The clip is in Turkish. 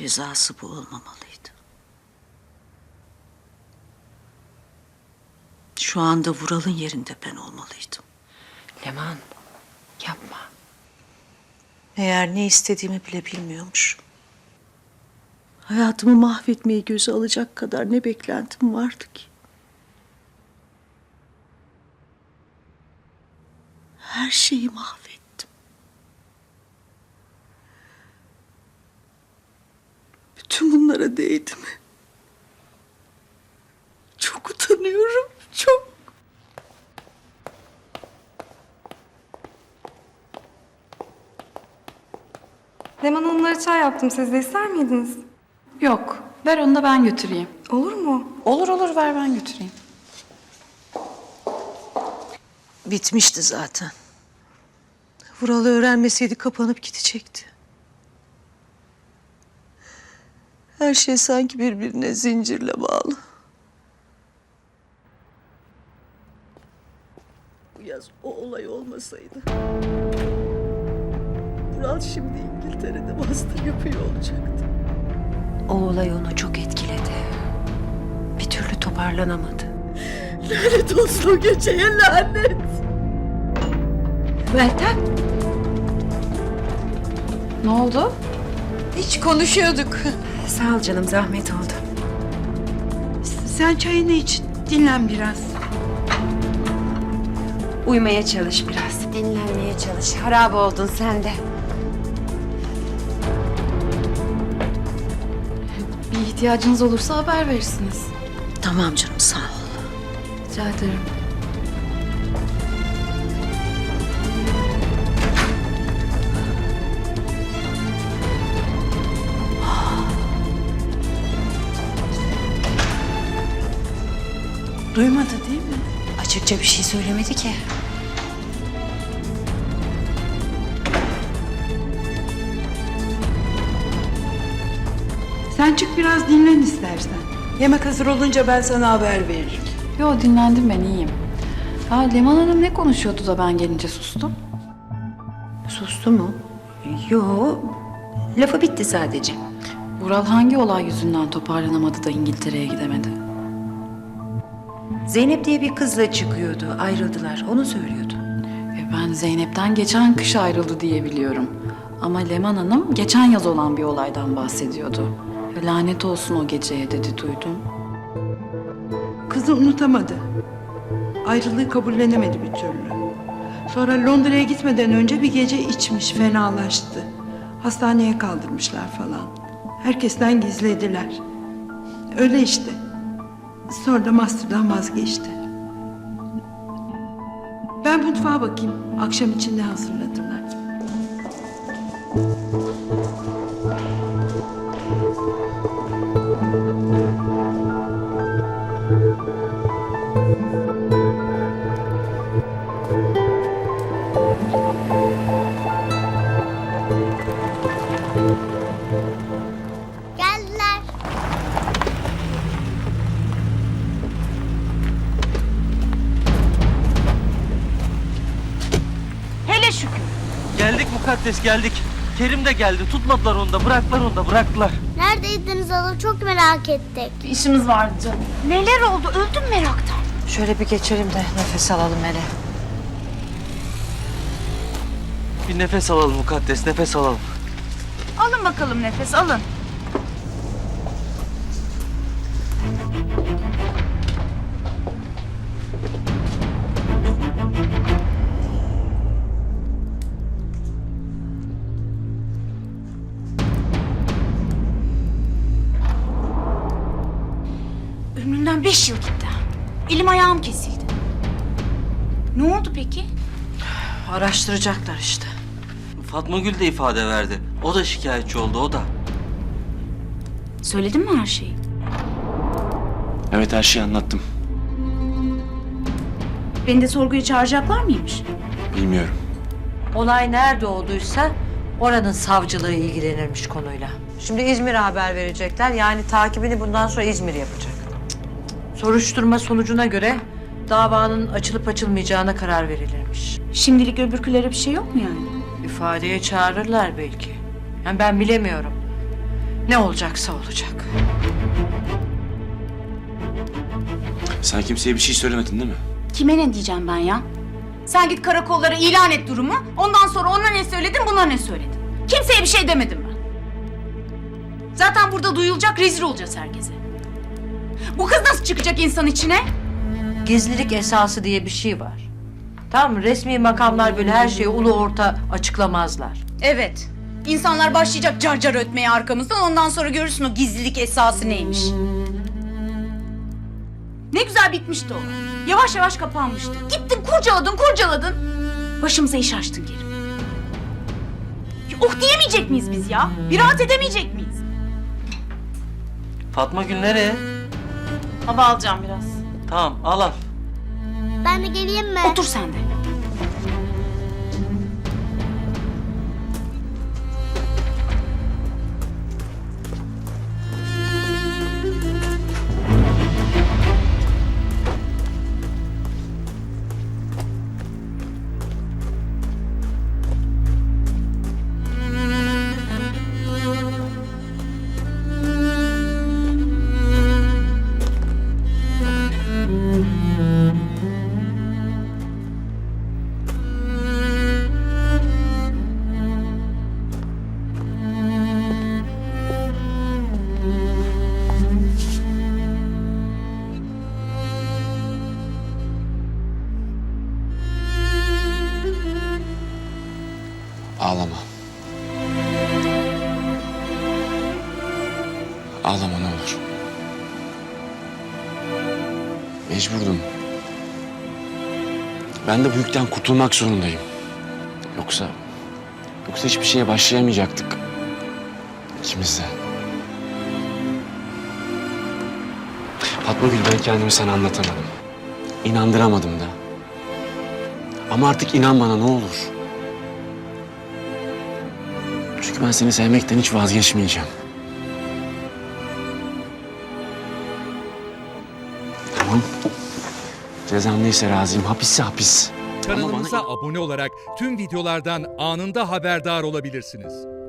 Cezası bu olmamalıydı. Şu anda Vural'ın yerinde ben olmalıydım. Leman yapma. Eğer ne istediğimi bile bilmiyormuşum. Hayatımı mahvetmeyi göze alacak kadar ne beklentim vardı ki? Her şeyi mahvettim. Bunlara değdi mi? Çok utanıyorum, çok. Leman Hanımlara çay yaptım. Siz de ister miydiniz? Yok. Ver onu da ben götüreyim. Olur mu? Olur olur ver ben götüreyim. Bitmişti zaten. Vural öğrenmeseydi kapanıp gidecekti. Her şey sanki birbirine zincirle bağlı. Bu yaz o olay olmasaydı... Vural şimdi İngiltere'de master yapıyor olacaktı. O olay onu çok etkiledi. Bir türlü toparlanamadı. Lanet olsun o geceye lanet. Meltem. Ne oldu? Hiç konuşuyorduk. Sağ ol canım zahmet oldu. Sen çayını iç, dinlen biraz. Uyumaya çalış biraz. Dinlenmeye çalış. Harap oldun sen de. Bir ihtiyacınız olursa haber verirsiniz. Tamam canım sağ ol. Rica ederim. Duymadı değil mi? Açıkça bir şey söylemedi ki. Sen çık biraz dinlen istersen. Yemek hazır olunca ben sana haber veririm. Yo dinlendim ben iyiyim. Ha Leman Hanım ne konuşuyordu da ben gelince sustum? Sustu mu? Yo. Lafı bitti sadece. Vural hangi olay yüzünden toparlanamadı da İngiltere'ye gidemedi? Zeynep diye bir kızla çıkıyordu. Ayrıldılar. Onu söylüyordu. E ben Zeynep'ten geçen kış ayrıldı diye biliyorum. Ama Leman Hanım geçen yaz olan bir olaydan bahsediyordu. E, lanet olsun o geceye dedi duydum. Kızı unutamadı. Ayrılığı kabullenemedi bir türlü. Sonra Londra'ya gitmeden önce bir gece içmiş, fenalaştı. Hastaneye kaldırmışlar falan. Herkesten gizlediler. Öyle işte. Sonra da master'dan vazgeçti. Ben mutfağa bakayım. Akşam için ne hazırladılar. Geldiler. Mukaddes geldik. Kerim de geldi. Tutmadılar onu da. Bıraktılar onu da. Bıraktılar. Neredeydiniz hala çok merak ettik. İşimiz vardı canım. Neler oldu? Öldüm meraktan. Şöyle bir geçelim de nefes alalım hele. Bir nefes alalım mukaddes. Nefes alalım. Alın bakalım nefes alın. Ömründen beş yıl gitti. Elim ayağım kesildi. Ne oldu peki? Araştıracaklar işte. Fatma Gül de ifade verdi. O da şikayetçi oldu. O da. Söyledin mi her şeyi? Evet her şeyi anlattım. Beni de sorguya çağıracaklar mıymış? Bilmiyorum. Olay nerede olduysa oranın savcılığı ilgilenirmiş konuyla. Şimdi İzmir'e haber verecekler. Yani takibini bundan sonra İzmir yapacak. Soruşturma sonucuna göre davanın açılıp açılmayacağına karar verilirmiş. Şimdilik öbürkülere bir şey yok mu yani? İfadeye çağırırlar belki. Yani ben bilemiyorum. Ne olacaksa olacak. Sen kimseye bir şey söylemedin değil mi? Kime ne diyeceğim ben ya? Sen git karakollara ilan et durumu. Ondan sonra ona ne söyledin, buna ne söyledin? Kimseye bir şey demedim ben. Zaten burada duyulacak, rezil olacağız herkese. Bu kız nasıl çıkacak insan içine? Gizlilik esası diye bir şey var. Tamam mı? Resmi makamlar böyle her şeyi ulu orta açıklamazlar. Evet. İnsanlar başlayacak car car ötmeye arkamızdan. Ondan sonra görürsün o gizlilik esası neymiş. Ne güzel bitmişti o. Yavaş yavaş kapanmıştı. Gittin kurcaladın kurcaladın. Başımıza iş açtın. Ya Oh diyemeyecek miyiz biz ya? Bir rahat edemeyecek miyiz? Fatma Gül nereye? Hava alacağım biraz. Tamam al al. Ben de geleyim mi? Otur sen de. Ağlama ne olur. Mecburdum. Ben de bu yükten kurtulmak zorundayım. Yoksa... Yoksa hiçbir şeye başlayamayacaktık. İkimiz de. Fatma Gül ben kendimi sana anlatamadım. İnandıramadım da. Ama artık inan bana ne olur. Çünkü ben seni sevmekten hiç vazgeçmeyeceğim. Cezam neyse razıyım. Hapisse hapis. Kanalımıza abone olarak tüm videolardan anında haberdar olabilirsiniz.